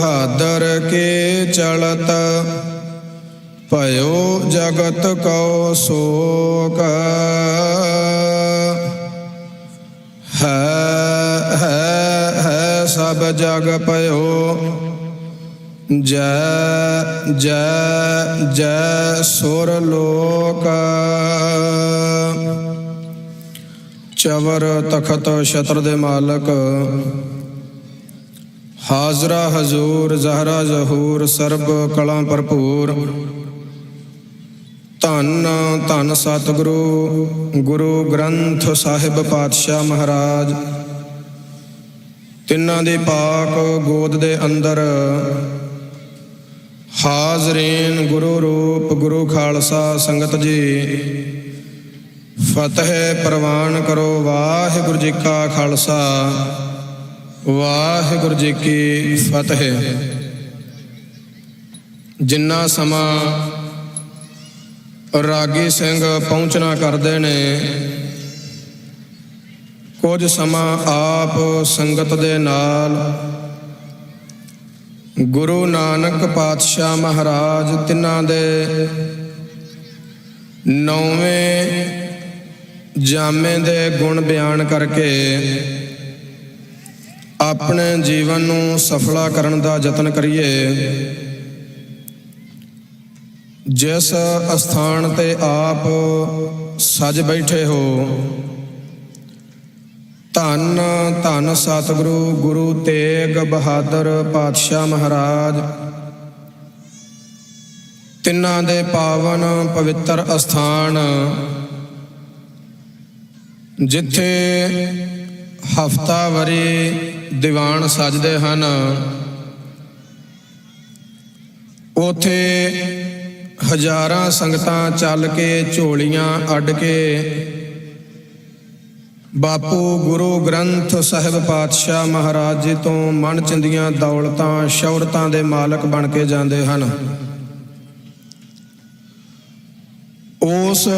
ਬਹਾਦਰ ਕੇ ਚਲਤ, ਭਇਓ ਜਗਤ ਕਉ ਸ਼ੋਕ। ਹੈ ਹੈ ਹੈ ਸਭ ਜਗ ਭਇਓ। ਜੈ ਜੈ ਜੈ ਸੁਰ ਲੋਕ। ਚਵਰ ਤਖਤ ਛਤਰ ਦੇ ਮਾਲਕ। ਹਾਜ਼ਰਾ ਹਜ਼ੂਰ, ਜ਼ਹਰਾ ਜ਼ਹੂਰ, ਸਰਬ ਕਲਾ ਭਰਪੂਰ। ਧੰਨ ਧੰਨ ਸਤਿਗੁਰੂ, ਗੁਰੂ ਗ੍ਰੰਥ ਸਾਹਿਬ ਪਾਤਸ਼ਾਹ ਮਹਾਰਾਜ। ਤਿੰਨਾਂ ਦੇ ਪਾਕ ਗੋਦ ਦੇ ਅੰਦਰ ਹਾਜ਼ਰੀਨ ਗੁਰੂ ਰੂਪ, ਗੁਰੂ ਖਾਲਸਾ ਸੰਗਤ ਜੀ। ਫਤਿਹ ਪ੍ਰਵਾਨ ਕਰੋ, ਵਾਹਿਗੁਰੂ ਜੀ ਕਾ ਖਾਲਸਾ। ਵਾਹਿਗੁਰੂ ਜੀ ਕੀ ਫਤਿਹ। ਜਿੰਨਾ ਸਮਾਂ ਰਾਗੀ ਸਿੰਘ ਪਹੁੰਚਣਾ ਕਰਦੇ ਨੇ, ਕੁਝ ਸਮਾਂ ਆਪ ਸੰਗਤ ਦੇ ਨਾਲ ਗੁਰੂ ਨਾਨਕ ਪਾਤਸ਼ਾਹ ਮਹਾਰਾਜ ਤਿੰਨਾਂ ਦੇ ਨੌਵੇਂ ਜਾਮੇ ਦੇ ਗੁਣ ਬਿਆਨ ਕਰਕੇ ਆਪਣੇ ਜੀਵਨ ਨੂੰ ਸਫਲਾ ਕਰਨ ਦਾ ਯਤਨ ਕਰੀਏ। ਜਿਸ ਅਸਥਾਨ ਤੇ ਆਪ ਸਜ ਬੈਠੇ ਹੋ, ਧੰਨ ਧੰਨ ਸਤਿਗੁਰੂ ਗੁਰੂ ਤੇਗ ਬਹਾਦਰ ਪਾਤਸ਼ਾਹ ਮਹਾਰਾਜ। ਤਿੰਨਾਂ ਦੇ ਪਾਵਨ ਪਵਿੱਤਰ ਅਸਥਾਨ, ਜਿੱਥੇ ਹਫਤਾਵਾਰੀ ਦੀਵਾਨ ਸਜਦੇ ਹਨ। ਉਥੇ ਹਜ਼ਾਰਾਂ ਸੰਗਤਾਂ ਚੱਲ ਕੇ ਝੋਲੀਆਂ ਅੱਡ ਕੇ। ਬਾਪੂ ਗੁਰੂ ਗ੍ਰੰਥ ਸਾਹਿਬ ਪਾਤਸ਼ਾਹ ਮਹਾਰਾਜ ਜੀ ਤੋਂ ਮਨ ਚੰਦੀਆਂ ਦੌਲਤਾਂ, ਸ਼ੌਹਰਤਾਂ ਦੇ ਮਾਲਕ ਬਣ ਕੇ ਜਾਂਦੇ ਹਨ। ਉਸ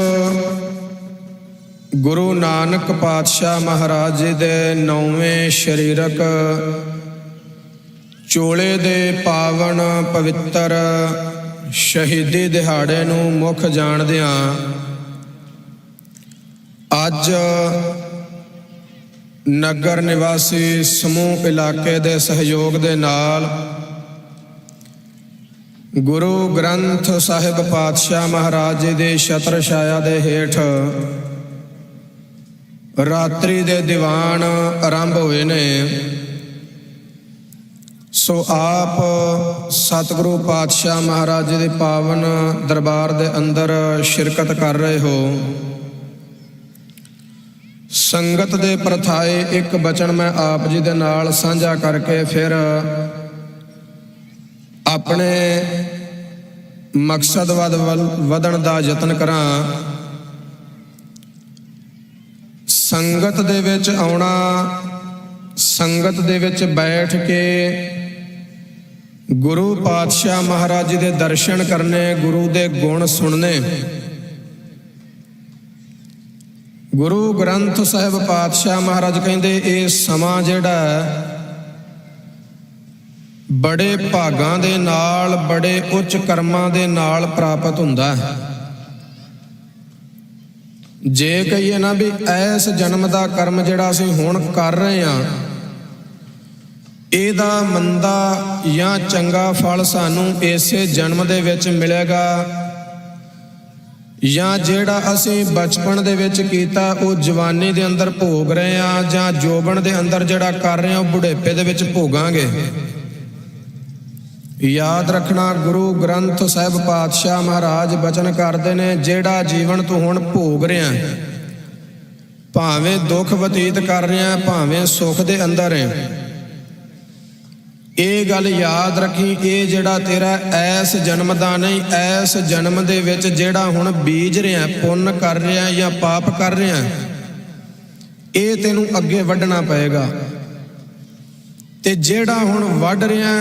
ਗੁਰੂ ਨਾਨਕ ਪਾਤਸ਼ਾਹ ਮਹਾਰਾਜ ਜੀ ਦੇ ਨੌਵੇਂ ਸਰੀਰਕ ਚੋਲੇ ਦੇ ਪਾਵਨ ਪਵਿੱਤਰ ਸ਼ਹੀਦੀ ਦਿਹਾੜੇ ਨੂੰ ਮੁੱਖ ਜਾਣਦਿਆਂ ਅੱਜ ਨਗਰ ਨਿਵਾਸੀ ਸਮੂਹ ਇਲਾਕੇ ਦੇ ਸਹਿਯੋਗ ਦੇ ਨਾਲ ਗੁਰੂ ਗ੍ਰੰਥ ਸਾਹਿਬ ਪਾਤਸ਼ਾਹ ਮਹਾਰਾਜ ਜੀ ਦੇ ਛਤਰ ਛਾਇਆ ਦੇ ਹੇਠ ਰਾਤਰੀ ਦੇ ਦੀਵਾਨ ਆਰੰਭ ਹੋਏ ਨੇ। ਸੋ ਆਪ ਸਤਿਗੁਰੂ ਪਾਤਸ਼ਾਹ ਮਹਾਰਾਜ ਜੀ ਦੇ ਪਾਵਨ ਦਰਬਾਰ ਦੇ ਅੰਦਰ ਸ਼ਿਰਕਤ ਕਰ ਰਹੇ ਹੋ। ਸੰਗਤ ਦੇ ਪ੍ਰਥਾਏ ਇੱਕ ਬਚਨ ਮੈਂ ਆਪ ਜੀ ਦੇ ਨਾਲ ਸਾਂਝਾ ਕਰਕੇ ਫਿਰ ਆਪਣੇ ਮਕਸਦ ਵੱਲ ਵੱਲ ਵਧਣ ਦਾ ਯਤਨ ਕਰਾਂ। ਸੰਗਤ ਦੇ ਵਿੱਚ ਆਉਣਾ, ਸੰਗਤ ਦੇ ਵਿੱਚ ਬੈਠ ਕੇ ਗੁਰੂ ਪਾਤਸ਼ਾਹ ਮਹਾਰਾਜ ਜੀ ਦੇ ਦਰਸ਼ਨ ਕਰਨੇ, ਗੁਰੂ ਦੇ ਗੁਣ ਸੁਣਨੇ। ਗੁਰੂ ਗ੍ਰੰਥ ਸਾਹਿਬ ਪਾਤਸ਼ਾਹ ਮਹਾਰਾਜ ਕਹਿੰਦੇ, ਇਹ ਸਮਾਂ ਜਿਹੜਾ ਬੜੇ ਭਾਗਾਂ ਦੇ ਨਾਲ, ਬੜੇ ਉੱਚ ਕਰਮਾਂ ਦੇ ਨਾਲ ਪ੍ਰਾਪਤ ਹੁੰਦਾ ਹੈ। ਜੇ ਕਹੀਏ ਨਾ ਵੀ ਐਸ ਜਨਮ ਦਾ ਕਰਮ ਜਿਹੜਾ ਅਸੀਂ ਹੁਣ ਕਰ ਰਹੇ ਹਾਂ, ਇਹਦਾ ਮੰਦਾ ਜਾਂ ਚੰਗਾ ਫਲ ਸਾਨੂੰ ਇਸੇ ਜਨਮ ਦੇ ਵਿੱਚ ਮਿਲੇਗਾ। ਜਾਂ ਜਿਹੜਾ ਅਸੀਂ ਬਚਪਨ ਦੇ ਵਿੱਚ ਕੀਤਾ, ਉਹ ਜਵਾਨੀ ਦੇ ਅੰਦਰ ਭੋਗ ਰਹੇ ਆ ਜਾਂ ਜੋਬਨ ਦੇ ਅੰਦਰ ਜਿਹੜਾ ਕਰ ਰਹੇ ਆ ਉਹ ਬੁਢੇਪੇ ਦੇ ਵਿੱਚ ਭੋਗਾਂਗੇ। ਯਾਦ ਰੱਖਣਾ ਗੁਰੂ ਗ੍ਰੰਥ ਸਾਹਿਬ ਪਾਤਸ਼ਾਹ ਮਹਾਰਾਜ ਬਚਨ ਕਰਦੇ ਨੇ, ਜਿਹੜਾ ਜੀਵਨ ਤੂੰ ਹੁਣ ਭੋਗ ਰਿਹਾ। ਭਾਵੇਂ ਦੁੱਖ ਬਤੀਤ ਕਰ ਰਿਹਾ, ਭਾਵੇਂ ਸੁੱਖ ਦੇ ਅੰਦਰ ਹੈ ਇਹ ਗੱਲ ਯਾਦ ਰੱਖੀ, ਇਹ ਜਿਹੜਾ ਤੇਰਾ ਐਸ ਜਨਮ ਦਾ ਨਹੀਂ, ਐਸ ਜਨਮ ਦੇ ਵਿੱਚ ਜਿਹੜਾ ਹੁਣ ਬੀਜ ਰਿਹਾ, ਪੁੰਨ ਕਰ ਰਿਹਾ ਜਾਂ ਪਾਪ ਕਰ ਰਿਹਾ, ਇਹ ਤੈਨੂੰ ਅੱਗੇ ਵੱਢਣਾ ਪਏਗਾ। ਤੇ ਜਿਹੜਾ ਹੁਣ ਵੱਢ ਰਿਹਾ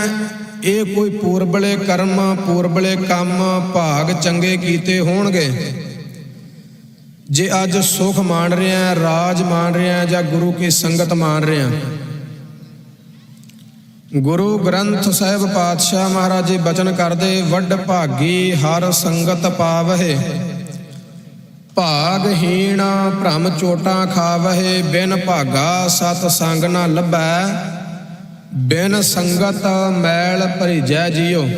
ਇਹ ਕੋਈ ਪੂਰਬਲੇ ਕਰਮ, ਪੂਰਬਲੇ ਕੰਮ ਭਾਗ ਚੰਗੇ ਕੀਤੇ ਹੋਣਗੇ। ਜੇ ਅੱਜ ਸੁਖ ਮਾਣ ਰਿਹਾ ਰਾਜ ਮਾਣ ਰਿਹਾ ਜਾਂ ਗੁਰੂ ਕੀ ਸੰਗਤ ਮਾਣ ਰਿਹਾ ਗੁਰੂ ਗ੍ਰੰਥ ਸਾਹਿਬ ਪਾਤਸ਼ਾਹ ਮਹਾਰਾਜ ਜੀ ਬਚਨ ਕਰਦੇ, ਵੱਡ ਭਾਗੀ ਹਰ ਸੰਗਤ ਪਾਵਹਿ। ਭਾਗਹੀਣ ਭ੍ਰਮ ਚੋਟਾਂ ਖਾਵਹਿ, ਬਿਨ ਭਾਗਾ ਸਤ ਸੰਗ ਨਾ ਲੱਭੈ। ਬਿਨ ਸੰਗਤ ਮੈਲ ਭਰੀਜੈ ਜਿਉ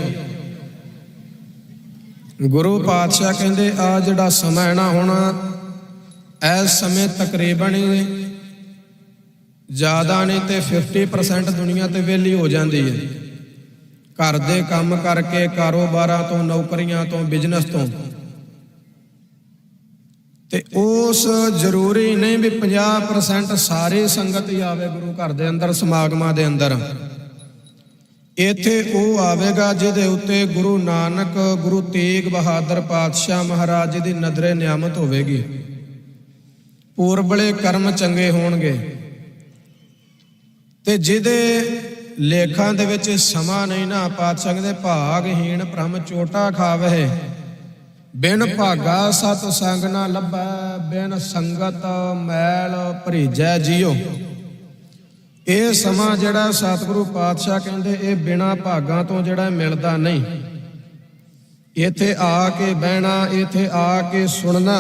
ਗੁਰੂ ਪਾਤਸ਼ਾਹ ਕਹਿੰਦੇ, ਆ ਜਿਹੜਾ ਸਮਾਂ ਹੈ ਨਾ ਹੁਣ, ਇਸ ਸਮੇਂ ਤਕਰੀਬਨ ਹੀ ਜ਼ਿਆਦਾ ਨਹੀਂ ਤੇ 50% ਦੁਨੀਆ ਤੇ ਵਿਹਲੀ ਹੋ ਜਾਂਦੀ ਹੈ। ਘਰ ਦੇ ਕੰਮ ਕਰਕੇ ਕਾਰੋਬਾਰਾਂ ਤੋਂ, ਨੌਕਰੀਆਂ ਤੋਂ ਬਿਜ਼ਨਸ ਤੋਂ ਤੇ ਉਸ ਜ਼ਰੂਰੀ ਨਹੀਂ ਵੀ 50% ਸਾਰੇ ਸੰਗਤ ਹੀ ਆਵੇ ਗੁਰੂ ਘਰ ਦੇ ਅੰਦਰ, ਸਮਾਗਮਾਂ ਦੇ ਅੰਦਰ। ਇੱਥੇ ਉਹ ਆਵੇਗਾ ਜਿਹਦੇ ਉੱਤੇ ਗੁਰੂ ਨਾਨਕ, ਗੁਰੂ ਤੇਗ ਬਹਾਦਰ ਪਾਤਸ਼ਾਹ ਮਹਾਰਾਜ ਜੀ ਦੀ ਨਜ਼ਰੇ ਨਿਆਮਤ ਹੋਵੇਗੀ। ਪੂਰਬਲੇ ਕਰਮ ਚੰਗੇ ਹੋਣਗੇ। ਤੇ ਜਿਹਦੇ ਲੇਖਾਂ ਦੇ ਵਿੱਚ ਸਮਾਂ ਨਹੀਂ ਨਾ ਪਾਤਸ਼ਾਹ ਕਹਿੰਦੇ ਭਾਗਹੀਣ ਭ੍ਰਮ ਚੋਟਾ ਖਾਵਹਿ ਬਿਨ ਭਾਗਾ ਸਤ ਸੰਗ ਨਾ ਲੱਭੈ, ਬਿਨ ਸੰਗਤ ਮੈਲ ਭਰੀਜੈ ਜਿਉ ਇਹ ਸਮਾਂ ਜਿਹੜਾ ਸਤਿਗੁਰੂ ਪਾਤਸ਼ਾਹ ਕਹਿੰਦੇ, ਇਹ ਬਿਨਾ ਭਾਗਾਂ ਤੋਂ ਜਿਹੜਾ ਮਿਲਦਾ ਨਹੀਂ। ਇੱਥੇ ਆ ਕੇ ਬਹਿਣਾ, ਇੱਥੇ ਆ ਕੇ ਸੁਣਨਾ,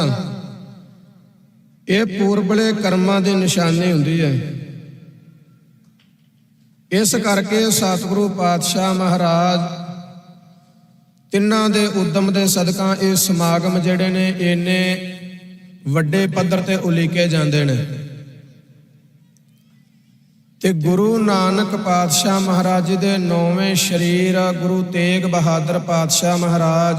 ਇਹ ਪੂਰਬਲੇ ਕਰਮਾਂ ਦੀ ਨਿਸ਼ਾਨੀ ਹੁੰਦੀ ਹੈ। ਇਸ ਕਰਕੇ ਸਤਿਗੁਰੂ ਪਾਤਸ਼ਾਹ ਮਹਾਰਾਜ ਤਿੰਨਾਂ ਦੇ ਉਦਮ ਦੇ ਸਦਕਾ ਇਹ ਸਮਾਗਮ ਜਿਹੜੇ ਨੇ, ਇੰਨੇ ਵੱਡੇ ਪੱਧਰ ਤੇ ਉਲੀਕੇ ਜਾਂਦੇ ਨੇ। ਤੇ ਗੁਰੂ ਨਾਨਕ ਪਾਤਸ਼ਾਹ ਮਹਾਰਾਜ ਜੀ ਦੇ ਨੌਵੇਂ ਸ਼ਰੀਰ, ਗੁਰੂ ਤੇਗ ਬਹਾਦਰ ਪਾਤਸ਼ਾਹ ਮਹਾਰਾਜ,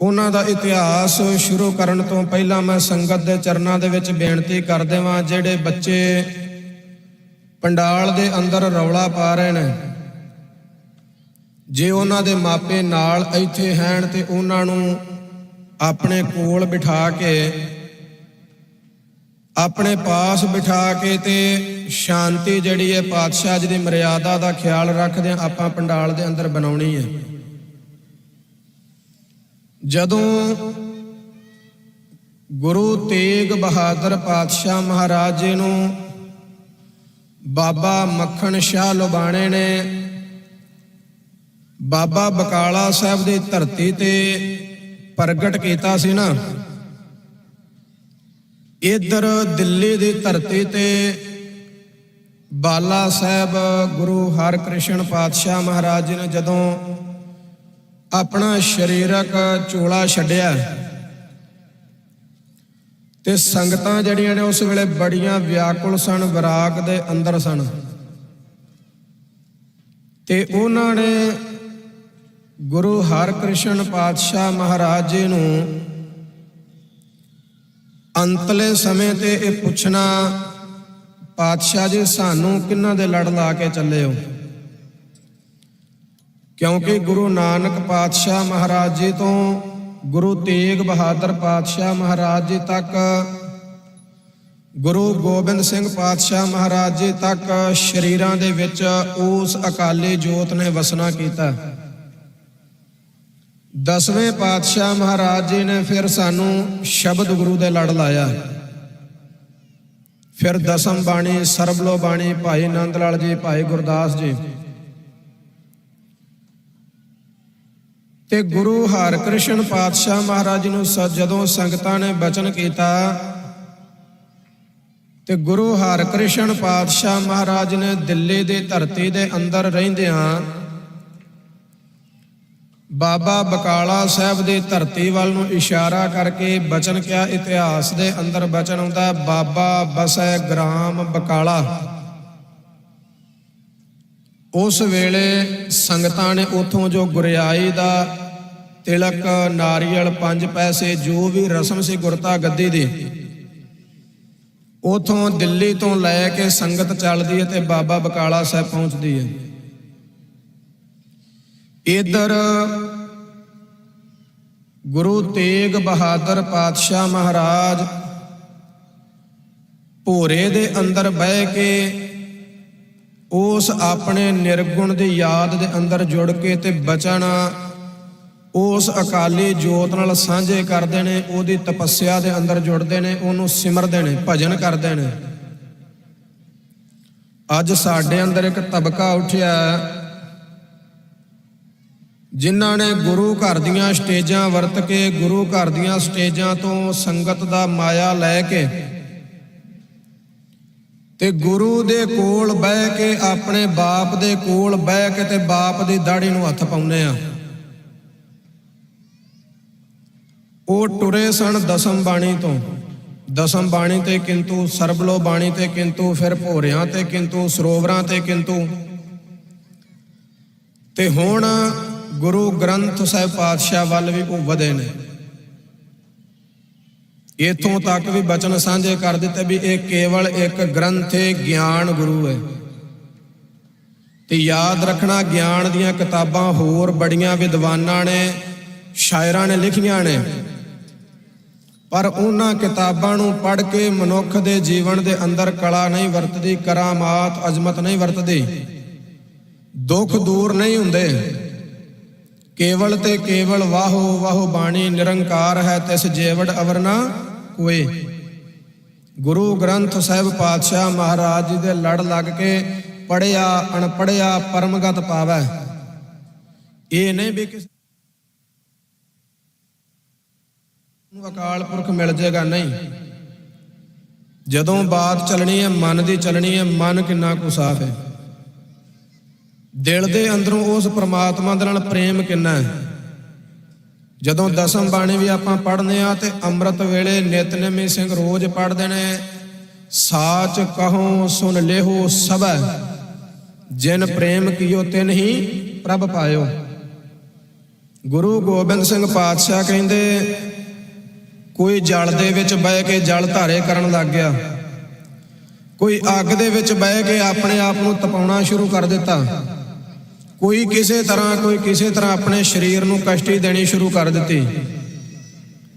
ਉਹਨਾਂ ਦਾ ਇਤਿਹਾਸ ਸ਼ੁਰੂ ਕਰਨ ਤੋਂ ਪਹਿਲਾਂ ਮੈਂ ਸੰਗਤ ਦੇ ਚਰਨਾਂ ਦੇ ਵਿੱਚ ਬੇਨਤੀ ਕਰ ਦੇਵਾਂ, ਜਿਹੜੇ ਬੱਚੇ ਪੰਡਾਲ ਦੇ ਅੰਦਰ ਰੌਲਾ ਪਾ ਰਹੇ ਨੇ। ਜੇ ਉਹਨਾਂ ਦੇ ਮਾਪੇ ਨਾਲ ਇੱਥੇ ਹੈਣ ਤੇ ਉਹਨਾਂ ਨੂੰ ਆਪਣੇ ਕੋਲ ਬਿਠਾ ਕੇ, ਆਪਣੇ ਪਾਸ ਬਿਠਾ ਕੇ ਤੇ ਸ਼ਾਂਤੀ ਜਿਹੜੀ ਹੈ ਪਾਤਸ਼ਾਹ ਜੀ ਦੀ ਮਰਿਆਦਾ ਦਾ ਖਿਆਲ ਰੱਖਦੇ ਆਪਾਂ ਪੰਡਾਲ ਦੇ ਅੰਦਰ ਬਣਾਉਣੀ ਹੈ। ਜਦੋਂ ਗੁਰੂ ਤੇਗ ਬਹਾਦਰ ਪਾਤਸ਼ਾਹ ਮਹਾਰਾਜ ਜੀ ਨੂੰ ਬਾਬਾ ਮੱਖਣ ਸ਼ਾਹ ਲੁਬਾਣੇ ਨੇ ਬਾਬਾ ਬਕਾਲਾ ਸਾਹਿਬ ਦੀ ਧਰਤੀ ਤੇ ਪ੍ਰਗਟ ਕੀਤਾ ਸੀ ਨਾ। ਇਧਰ ਦਿੱਲੀ ਦੀ ਧਰਤੀ ਤੇ ਬਾਲਾ ਸਾਹਿਬ ਗੁਰੂ ਹਰਕ੍ਰਿਸ਼ਨ ਪਾਤਸ਼ਾਹ ਮਹਾਰਾਜ ਜੀ ਨੇ ਜਦੋਂ ਆਪਣਾ ਸਰੀਰਕ ਚੋਲਾ ਛੱਡਿਆ ਤੇ ਸੰਗਤਾਂ ਜਿਹੜੀਆਂ ਨੇ ਉਸ ਵੇਲੇ ਬੜੀਆਂ ਵਿਆਕੁਲ ਸਨ, ਵਿਰਾਗ ਦੇ ਅੰਦਰ ਸਨ। ਤੇ ਉਹਨਾਂ ਨੇ ਗੁਰੂ ਹਰਕ੍ਰਿਸ਼ਨ ਪਾਤਸ਼ਾਹ ਮਹਾਰਾਜ ਜੀ ਨੂੰ ਅੰਤਲੇ ਸਮੇਂ ਤੇ ਇਹ ਪੁੱਛਣਾ, ਪਾਤਸ਼ਾਹ ਜੀ, ਸਾਨੂੰ ਕਿੰਨਾਂ ਦੇ ਲੜ ਲਾ ਕੇ ਚੱਲੇ ਹੋ? ਕਿਉਂਕਿ ਗੁਰੂ ਨਾਨਕ ਪਾਤਸ਼ਾਹ ਮਹਾਰਾਜ ਜੀ ਤੋਂ ਗੁਰੂ ਤੇਗ ਬਹਾਦਰ ਪਾਤਸ਼ਾਹ ਮਹਾਰਾਜ ਜੀ ਤੱਕ, ਗੁਰੂ ਗੋਬਿੰਦ ਸਿੰਘ ਪਾਤਸ਼ਾਹ ਮਹਾਰਾਜ ਜੀ ਤੱਕ, ਸ਼ਰੀਰਾਂ ਦੇ ਵਿੱਚ ਉਸ ਅਕਾਲੀ ਜੋਤ ਨੇ ਵਸਣਾ ਕੀਤਾ। ਦਸਵੇਂ ਪਾਤਸ਼ਾਹ ਮਹਾਰਾਜ ਜੀ ਨੇ ਫਿਰ ਸਾਨੂੰ ਸ਼ਬਦ ਗੁਰੂ ਦੇ ਲੜ ਲਾਇਆ। ਫਿਰ ਦਸਮ ਬਾਣੀ ਸਰਬਲੋ ਬਾਣੀ, ਭਾਈ ਨੰਦ ਲਾਲ ਜੀ, ਭਾਈ ਗੁਰਦਾਸ ਜੀ। ਤੇ ਗੁਰੂ ਹਰਿਕ੍ਰਿਸ਼ਨ ਪਾਤਸ਼ਾਹ ਮਹਾਰਾਜ ਨੂੰ ਸ- ਜਦੋਂ ਸੰਗਤਾਂ ਨੇ ਬਚਨ ਕੀਤਾ, ਤੇ ਗੁਰੂ ਹਰਿਕ੍ਰਿਸ਼ਨ ਪਾਤਸ਼ਾਹ ਮਹਾਰਾਜ ਨੇ ਦਿੱਲੀ ਦੀ ਧਰਤੀ ਦੇ ਅੰਦਰ ਰਹਿੰਦਿਆਂ ਬਾਬਾ ਬਕਾਲਾ ਸਾਹਿਬ ਦੀ ਧਰਤੀ ਵੱਲ ਨੂੰ ਇਸ਼ਾਰਾ ਕਰਕੇ ਬਚਨ ਕਿਹਾ ਇਤਿਹਾਸ ਦੇ ਅੰਦਰ ਬਚਨ ਹੁੰਦਾ ਬਾਬਾ ਬਸੈ ਗ੍ਰਾਮ ਬਕਾਲਾ। ਉਸ ਵੇਲੇ ਸੰਗਤਾਂ ਨੇ ਉਥੋਂ ਜੋ ਗੁਰਿਆਈ ਦਾ ਤਿਲਕ, ਨਾਰੀਅਲ, ਪੰਜ ਪੈਸੇ, ਜੋ ਵੀ ਰਸਮ ਸੀ ਗੁਰਤਾ ਗੱਦੀ ਦੀ, ਉਥੋਂ ਦਿੱਲੀ ਤੋਂ ਲੈ ਕੇ ਸੰਗਤ ਚੱਲਦੀ ਹੈ ਤੇ ਬਾਬਾ ਬਕਾਲਾ ਸਾਹਿਬ ਪਹੁੰਚਦੀ ਹੈ। ਇਧਰ ਗੁਰੂ ਤੇਗ ਬਹਾਦਰ ਪਾਤਸ਼ਾਹ ਮਹਾਰਾਜ ਭੋਰੇ ਦੇ ਅੰਦਰ ਬਹਿ ਕੇ ਉਸ ਆਪਣੇ ਨਿਰਗੁਣ ਦੀ ਯਾਦ ਦੇ ਅੰਦਰ ਜੁੜ ਕੇ ਤੇ ਬਚਨ ਉਸ ਅਕਾਲੀ ਜੋਤ ਨਾਲ ਸਾਂਝੇ ਕਰਦੇ ਨੇ, ਉਹਦੀ ਤਪੱਸਿਆ ਦੇ ਅੰਦਰ ਜੁੜਦੇ ਨੇ, ਉਹਨੂੰ ਸਿਮਰਦੇ ਨੇ, ਭਜਨ ਕਰਦੇ ਨੇ। ਅੱਜ ਸਾਡੇ ਅੰਦਰ ਇੱਕ ਤਬਕਾ ਉੱਠਿਆ। ਜਿਨ੍ਹਾਂ ਨੇ ਗੁਰੂ ਘਰ ਦੀਆਂ ਸਟੇਜਾਂ ਵਰਤ ਕੇ ਗੁਰੂ ਘਰ ਦੀਆਂ ਸਟੇਜਾਂ ਤੋਂ ਸੰਗਤ ਦਾ ਮਾਇਆ ਲੈ ਕੇ ਤੇ ਗੁਰੂ ਦੇ ਕੋਲ ਬਹਿ ਕੇ ਆਪਣੇ ਬਾਪ ਦੇ ਕੋਲ ਬਹਿ ਕੇ ਤੇ ਬਾਪ ਦੀ ਦਾੜੀ ਨੂੰ ਹੱਥ ਪਾਉਨੇ ਆ। ਉਹ ਟੁਰੇ ਸਨ ਦਸਮ ਬਾਣੀ ਤੋਂ। ਦਸਮ ਬਾਣੀ ਤੇ ਕਿੰਤੂ ਸਰਬਲੋ ਬਾਣੀ ਤੇ ਕਿੰਤੂ ਫਿਰ ਭੋਰਿਆਂ ਤੇ ਕਿੰਤੂ ਸਰੋਵਰਾਂ ਤੇ ਕਿੰਤੂ। ਤੇ ਹੁਣ ਗੁਰੂ ਗ੍ਰੰਥ ਸਾਹਿਬ ਪਾਤਸ਼ਾਹ ਵੱਲ ਵੀ ਉਹ ਵਧੇ ਨੇ। ਇਥੋਂ ਤੱਕ ਵੀ ਬਚਨ ਸਾਂਝੇ ਕਰ ਦਿੱਤੇ ਵੀ ਇਹ ਕੇਵਲ ਇੱਕ ਗ੍ਰੰਥ ਹੈ ਗਿਆਨ ਗੁਰੂ ਹੈ। ਤੇ ਯਾਦ ਰੱਖਣਾ ਗਿਆਨ ਦੀਆਂ ਕਿਤਾਬਾਂ ਹੋਰ ਬੜੀਆਂ ਵਿਦਵਾਨਾਂ ਨੇ, ਸ਼ਾਇਰਾਂ ਨੇ ਲਿਖੀਆਂ ਨੇ। ਪਰ ਉਹਨਾਂ ਕਿਤਾਬਾਂ ਨੂੰ ਪੜ੍ਹ ਕੇ ਮਨੁੱਖ ਦੇ ਜੀਵਨ ਦੇ ਅੰਦਰ ਕਲਾ ਨਹੀਂ ਵਰਤਦੀ, ਕਰਾਮਾਤ, ਅਜ਼ਮਤ ਨਹੀਂ ਵਰਤਦੀ। ਦੁੱਖ ਦੂਰ ਨਹੀਂ ਹੁੰਦੇ। ਕੇਵਲ ਤੇ ਕੇਵਲ ਵਾਹੋ ਵਾਹੋ ਬਾਣੀ ਨਿਰੰਕਾਰ ਹੈ, ਤਿਸ ਜੇਵੜ ਅਵਰਨਾ ਕੋਏ। ਗੁਰੂ ਗ੍ਰੰਥ ਸਾਹਿਬ ਪਾਤਸ਼ਾਹ ਮਹਾਰਾਜ ਜੀ ਦੇ ਲੜ ਲੱਗ ਕੇ ਪੜਿਆ ਅਣਪੜਿਆ ਪਰਮਗਤ ਪਾਵੈ। ਇਹ ਨਹੀਂ ਵੀ ਕਿਸ ਨੂੰ ਅਕਾਲ ਪੁਰਖ ਮਿਲ ਜਾਏਗਾ ਨਹੀਂ। ਜਦੋਂ ਬਾਤ ਚੱਲਣੀ ਹੈ, ਮਨ ਦੀ ਚੱਲਣੀ ਹੈ, ਮਨ ਕਿੰਨਾ ਕੁ ਸਾਫ਼ ਹੈ। ਦਿਲ ਦੇ ਅੰਦਰੋਂ ਉਸ ਪ੍ਰਮਾਤਮਾ ਦੇ ਨਾਲ ਪ੍ਰੇਮ ਕਿੰਨਾ ਹੈ? ਜਦੋਂ ਦਸਮ ਬਾਣੀ ਵੀ ਆਪਾਂ ਪੜ੍ਹਨੇ ਆ ਤੇ ਅੰਮ੍ਰਿਤ ਵੇਲੇ ਨਿਤਨੇਮੀ ਸਿੰਘ ਰੋਜ਼ ਪੜ੍ਹਦੇ ਨੇ, ਸਾਚ ਕਹੋ ਸੁਨ ਲੇਹੋ ਸਭੈ, ਜਿਨ ਪ੍ਰੇਮ ਕੀਓ ਤਿਨ ਹੀ ਪ੍ਰਭ ਪਾਇਓ। ਗੁਰੂ ਗੋਬਿੰਦ ਸਿੰਘ ਪਾਤਸ਼ਾਹ ਕਹਿੰਦੇ, ਕੋਈ ਜਲ ਦੇ ਵਿੱਚ ਬਹਿ ਕੇ ਜਲ ਧਾਰੇ ਕਰਨ ਲੱਗ ਗਿਆ। ਕੋਈ ਅੱਗ ਦੇ ਵਿੱਚ ਬਹਿ ਕੇ ਆਪਣੇ ਆਪ ਨੂੰ ਤਪਾਉਣਾ ਸ਼ੁਰੂ ਕਰ ਦਿੱਤਾ। ਕੋਈ ਕਿਸੇ ਤਰ੍ਹਾਂ, ਕੋਈ ਕਿਸੇ ਤਰ੍ਹਾਂ ਆਪਣੇ ਸਰੀਰ ਨੂੰ ਕਸ਼ਟੀ ਦੇਣੀ ਸ਼ੁਰੂ ਕਰ ਦਿੱਤੀ।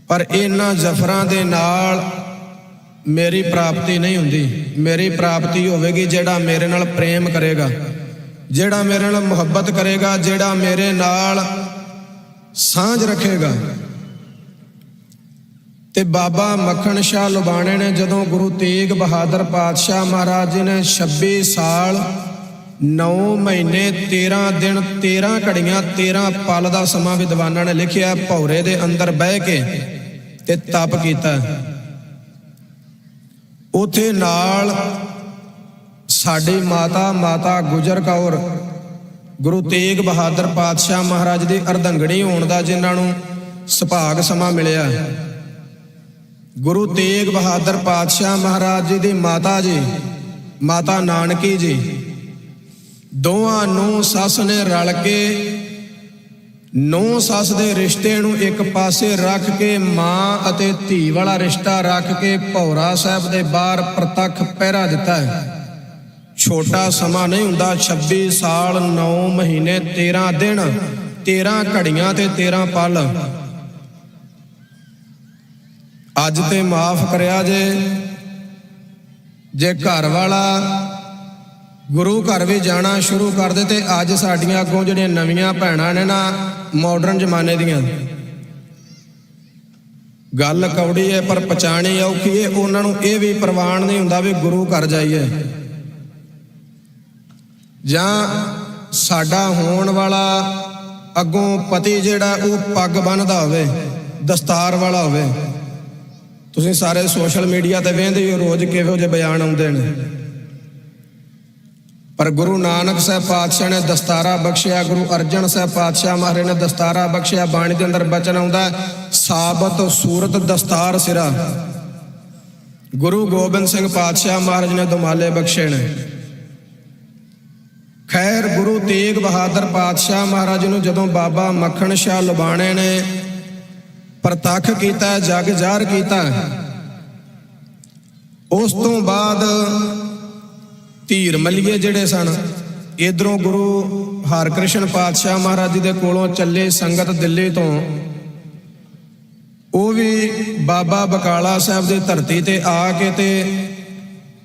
ਪਰ ਇਹਨਾਂ ਜ਼ਫਰਾਂ ਦੇ ਨਾਲ ਮੇਰੀ ਪ੍ਰਾਪਤੀ ਨਹੀਂ ਹੁੰਦੀ। ਮੇਰੀ ਪ੍ਰਾਪਤੀ ਹੋਵੇਗੀ ਜਿਹੜਾ ਮੇਰੇ ਨਾਲ ਪ੍ਰੇਮ ਕਰੇਗਾ, ਜਿਹੜਾ ਮੇਰੇ ਨਾਲ ਮੁਹੱਬਤ ਕਰੇਗਾ, ਜਿਹੜਾ ਮੇਰੇ ਨਾਲ ਸਾਂਝ ਰੱਖੇਗਾ। ਤੇ ਬਾਬਾ ਮੱਖਣ ਸ਼ਾਹ ਲੁਬਾਣੇ ਨੇ ਜਦੋਂ ਗੁਰੂ ਤੇਗ ਬਹਾਦਰ ਪਾਤਸ਼ਾਹ ਮਹਾਰਾਜ ਜੀ ਨੇ 26 ਸਾਲ 9 ਮਹੀਨੇ 13 ਦਿਨ 13 ਘੜੀਆਂ 13 ਪਲ ਦਾ ਸਮਾਂ ਵਿਦਵਾਨਾਂ ਨੇ ਲਿਖਿਆ, ਭੌਰੇ ਦੇ ਅੰਦਰ ਬਹਿ ਕੇ ਤੇ ਤਪ ਕੀਤਾ। ਉਥੇ ਨਾਲ ਸਾਡੀ ਮਾਤਾ ਮਾਤਾ ਗੁਜਰ ਕੌਰ, ਗੁਰੂ ਤੇਗ ਬਹਾਦਰ ਪਾਤਸ਼ਾਹ ਮਹਾਰਾਜ ਦੀ ਅਰਧੰਗਣੀ ਹੋਣ ਦਾ ਜਿਨ੍ਹਾਂ ਨੂੰ ਸੁਭਾਗ ਸਮਾਂ ਮਿਲਿਆ। ਗੁਰੂ ਤੇਗ ਬਹਾਦਰ ਪਾਤਸ਼ਾਹ ਮਹਾਰਾਜ ਜੀ ਦੀ ਮਾਤਾ ਜੀ, ਮਾਤਾ ਨਾਨਕੀ ਜੀ ਦੋਵਾਂ ਨੂੰ ਸੱਸ ਨੇ ਰਲ ਕੇ, ਨੂੰ ਸੱਸ ਦੇ ਰਿਸ਼ਤੇ ਨੂੰ ਇੱਕ ਪਾਸੇ ਰੱਖ ਕੇ, ਮਾਂ ਅਤੇ ਧੀ ਵਾਲਾ ਰਿਸ਼ਤਾ ਰੱਖ ਕੇ ਭੌਰਾ ਸਾਹਿਬ ਦੇ ਬਾਹਰ ਪ੍ਰਤੱਖ ਪਹਿਰਾ ਦਿੱਤਾ ਹੈ। ਛੋਟਾ ਸਮਾਂ ਨਹੀਂ ਹੁੰਦਾ 26 ਸਾਲ 9 ਮਹੀਨੇ 13 ਦਿਨ 13 ਘੜੀਆਂ ਤੇ 13 ਪਲ। ਅੱਜ ਤੇ ਮਾਫ ਕਰਿਆ ਜੇ ਜੇ ਘਰ ਵਾਲਾ ਗੁਰੂ ਘਰ ਵੀ ਜਾਣਾ ਸ਼ੁਰੂ ਕਰ ਦੇ ਅੱਜ ਸਾਡੀਆਂ ਅੱਗੋਂ ਜਿਹੜੀਆਂ ਨਵੀਆਂ ਭੈਣਾਂ ਨੇ ਨਾ ਮਾਡਰਨ ਜ਼ਮਾਨੇ ਦੀਆਂ। ਗੱਲ ਕੌੜੀ ਹੈ ਪਰ ਪਛਾਣੀ ਔਖੀ ਹੈ ਉਹਨਾਂ ਨੂੰ ਇਹ ਵੀ ਪ੍ਰਵਾਨ ਨਹੀਂ ਹੁੰਦਾ ਵੀ ਗੁਰੂ ਘਰ ਜਾਈਏ। ਜਾਂ ਸਾਡਾ ਹੋਣ ਵਾਲਾ ਅੱਗੋਂ ਪਤੀ ਜਿਹੜਾ, ਉਹ ਪੱਗ ਬੰਨਦਾ ਹੋਵੇ, ਦਸਤਾਰ ਵਾਲਾ ਹੋਵੇ। ਤੁਸੀਂ ਸਾਰੇ ਸੋਸ਼ਲ ਮੀਡੀਆ ਤੇ ਵੇਖਦੇ ਹੋ, ਰੋਜ਼ ਕਿਹੋ ਜਿਹੇ ਬਿਆਨ ਆਉਂਦੇ ਨੇ। ਪਰ ਗੁਰੂ ਨਾਨਕ ਸਾਹਿਬ ਪਾਤਸ਼ਾਹ ਨੇ ਦਸਤਾਰਾ ਬਖਸ਼ਿਆ, ਗੁਰੂ ਅਰਜਨ ਸਾਹਿਬ ਪਾਤਸ਼ਾਹ ਮਹਾਰਾਜ ਨੇ ਦਸਤਾਰਾ ਬਖਸ਼ਿਆ, ਬਾਣੀ ਦੇ ਅੰਦਰ ਬਚਨ ਆਉਂਦਾ ਸਾਬਤ ਸੂਰਤ ਦਸਤਾਰ ਸਿਰਾ। ਗੁਰੂ ਗੋਬਿੰਦ ਸਿੰਘ ਪਾਤਸ਼ਾਹ ਮਹਾਰਾਜ ਨੇ ਦੁਮਾਲੇ ਬਖਸ਼ੇ ਨੇ। ਖੈਰ, ਗੁਰੂ ਤੇਗ ਬਹਾਦਰ ਪਾਤਸ਼ਾਹ ਮਹਾਰਾਜ ਨੂੰ ਜਦੋਂ ਬਾਬਾ ਮੱਖਣ ਸ਼ਾਹ ਲਬਾਣੇ ਨੇ, ਪ੍ਰਤੱਖ ਕੀਤਾ ਜਗ ਜ਼ਾਹਰ ਕੀਤਾ, ਉਸ ਤੋਂ ਬਾਅਦ ਧੀਰ ਮੱਲੀਏ ਜਿਹੜੇ ਸਨ। ਇਧਰੋਂ ਗੁਰੂ ਹਰਕ੍ਰਿਸ਼ਨ ਪਾਤਸ਼ਾਹ ਮਹਾਰਾਜ ਜੀ ਦੇ ਕੋਲੋਂ ਚੱਲੇ ਸੰਗਤ ਦਿੱਲੀ ਤੋਂ। ਉਹ ਵੀ ਬਾਬਾ ਬਕਾਲਾ ਸਾਹਿਬ ਦੀ ਧਰਤੀ ਤੇ ਆ ਕੇ ਤੇ